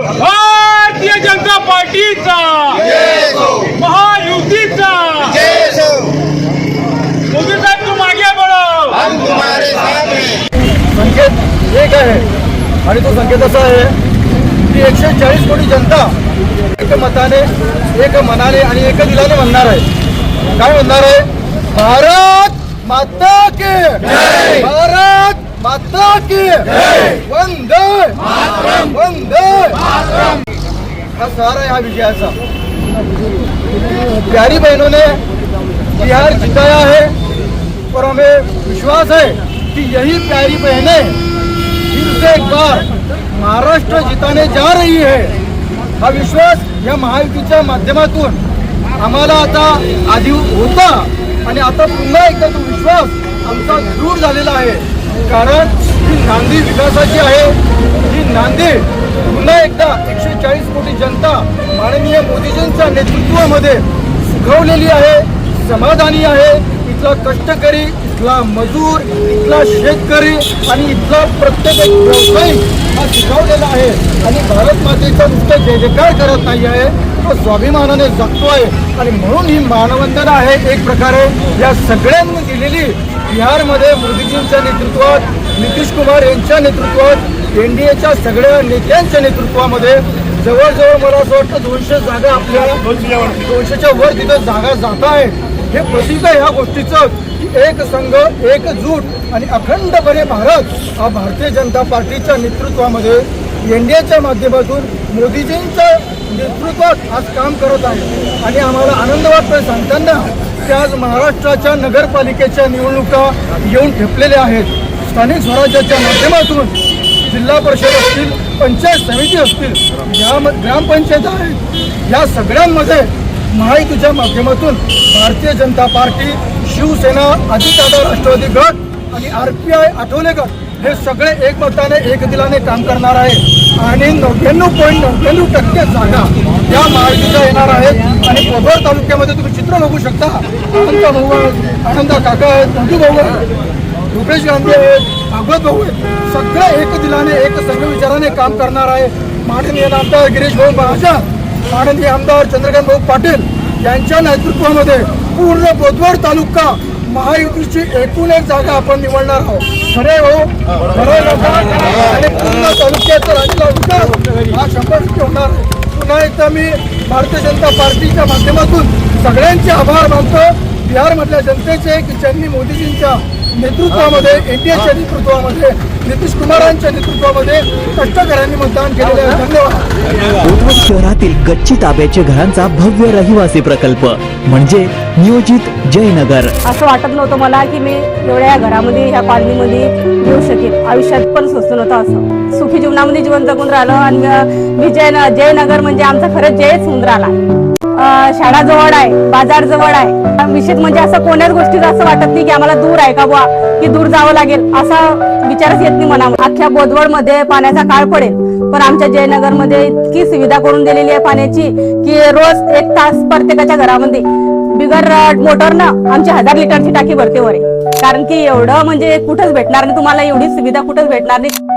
भारतीय जनता पार्टीचा महायुतीचा. मोदी साहेब तू मागे बडो संकेत एक आहे आणि तो संकेत असा आहे की एकशे चाळीस कोटी जनता एक मताने एक मनाने आणि एक दिलाने म्हणणार आहे. काय म्हणणार आहे? भारत माता के भारत माता के हा सारा है विजयाचा. प्यारी बहनों ने बिहार जिताया है और हमें विश्वास है कि यही प्यारी बहने फिर से एक बार महाराष्ट्र जिताने जा रही है. हा विश्वास या महायुतीच्या माध्यमातून आम्हाला आता आधी होता आणि आता पुन्हा एकदा तो विश्वास आमचा दृढ झालेला आहे. कारण ही नांदी विकासाची आहे. ही नांदी पुन्हा एकदा एकशे चाळीस कोटी जनता माननीय मोदीजींच्या नेतृत्वामध्ये सुखवलेली आहे समाधानी आहे. इथला कष्टकरी इथला मजूर इथला शेतकरी आणि इथला प्रत्येक एक व्यावसायिक हा शिकवलेला आहे. आणि भारत मातेचा नुसतं जय जयकार करत नाही आहे तो स्वाभिमानाने जगतो आहे आणि म्हणून ही मानवंदना आहे एक प्रकारे. या सगळ्यांनी दिलेली बिहारमध्ये मोदीजींच्या नेतृत्वात नितीश कुमार यांच्या नेतृत्वात एन डी एच्या सगळ्या नेत्यांच्या नेतृत्वामध्ये जवळजवळ मला असं वाटतं दोनशे जागा आपल्या दोनशेच्या वर तिथं जागा जात आहे हे प्रसिद्ध ह्या गोष्टीचं की एक संघ एकजूट आणि अखंडपणे भारत हा भारतीय जनता पार्टीच्या नेतृत्वामध्ये एन डी एच्या माध्यमातून मोदीजींच्या नेतृत्वात आज काम करत आहे. आणि आम्हाला आनंद वाटतोय सांगताना की आज महाराष्ट्राच्या नगरपालिकेच्या निवडणुका येऊन ठेपलेल्या आहेत. स्थानिक स्वराज्याच्या माध्यमातून जिल्हा परिषद असतील पंचायत समिती असतील या ग्रामपंचायत आहेत या सगळ्यांमध्ये महायुतीच्या माध्यमातून भारतीय जनता पार्टी शिवसेना अजितदादा राष्ट्रवादी गट आणि आर पी आय आठवले गट हे सगळे एकमताने एक दिलाने काम करणार आहे आणि नव्याण्णव पॉईंट नव्याण्णव टक्के जागा या महायुतीच्या येणार आहेत. आणि पोबर तालुक्यामध्ये तुम्ही चित्र बघू शकता. आनंद भाऊ आनंद काका आहेत मंजू भाऊ आहेत रुपेश गांधी आहेत भागवत भाऊ आहेत सगळं एक दिलाने एक संघ विचाराने काम करणार आहे. माननीय आमदार गिरीश भाऊ महाजन माननीय आमदार चंद्रकांत भाऊ पाटील यांच्या नेतृत्वामध्ये पूर्ण बोदवड तालुका महायुतीची एकूण एक जागा आपण निवडणार आहोत. खरे हो खरे आणि पूर्ण तालुक्याचा राज्याला विकास हा शंभर टक्के होणार आहे. पुन्हा एकदा मी भारतीय जनता पार्टीच्या माध्यमातून सगळ्यांचे आभार मानतो. बिहारमधल्या जनतेचे की ज्यांनी मोदीजींच्या नेतृत्वामध्ये एनडीएच्या नेतृत्वामध्ये नितीश कुमारांच्या नेतृत्वामध्ये कष्टकऱ्यांनी मतदान केलेले आहे. धन्यवाद. शहरातील गच्ची ताब्याचे घरांचा भव्य रहिवासी प्रकल्प म्हणजे नियोजित जयनगर. असं वाटत नव्हतं मला की मी एवढ्या घरामध्ये ह्या कॉलनीमध्ये येऊ शकेल आयुष्यात पण सोचलं नव्हतं असं. सुखी जीवनामध्ये जीवन जगून राहिलं आणि मी जय जयनगर म्हणजे आमचा खरंच जयच होऊन राहिला शाळा जवळ आहे बाजार जवळ आहे. विशेष म्हणजे असं कोण्याच गोष्टीचं असं वाटत नाही की आम्हाला दूर आहे का बुवा की दूर जावं लागेल असा विचारच येत नाही मनामध्ये. अख्ख्या बोदवडमध्ये पाण्याचा काळ पडेल. पण आमच्या जयनगरमध्ये इतकी सुविधा करून दिलेली आहे पाण्याची की रोज एक तास प्रत्येकाच्या घरामध्ये. बिगर मोटरनं आमची हजार लिटरची टाकी भरते वर आहे. कारण की एवढं म्हणजे कुठंच भेटणार नाही तुम्हाला एवढी सुविधा कुठंच भेटणार नाही.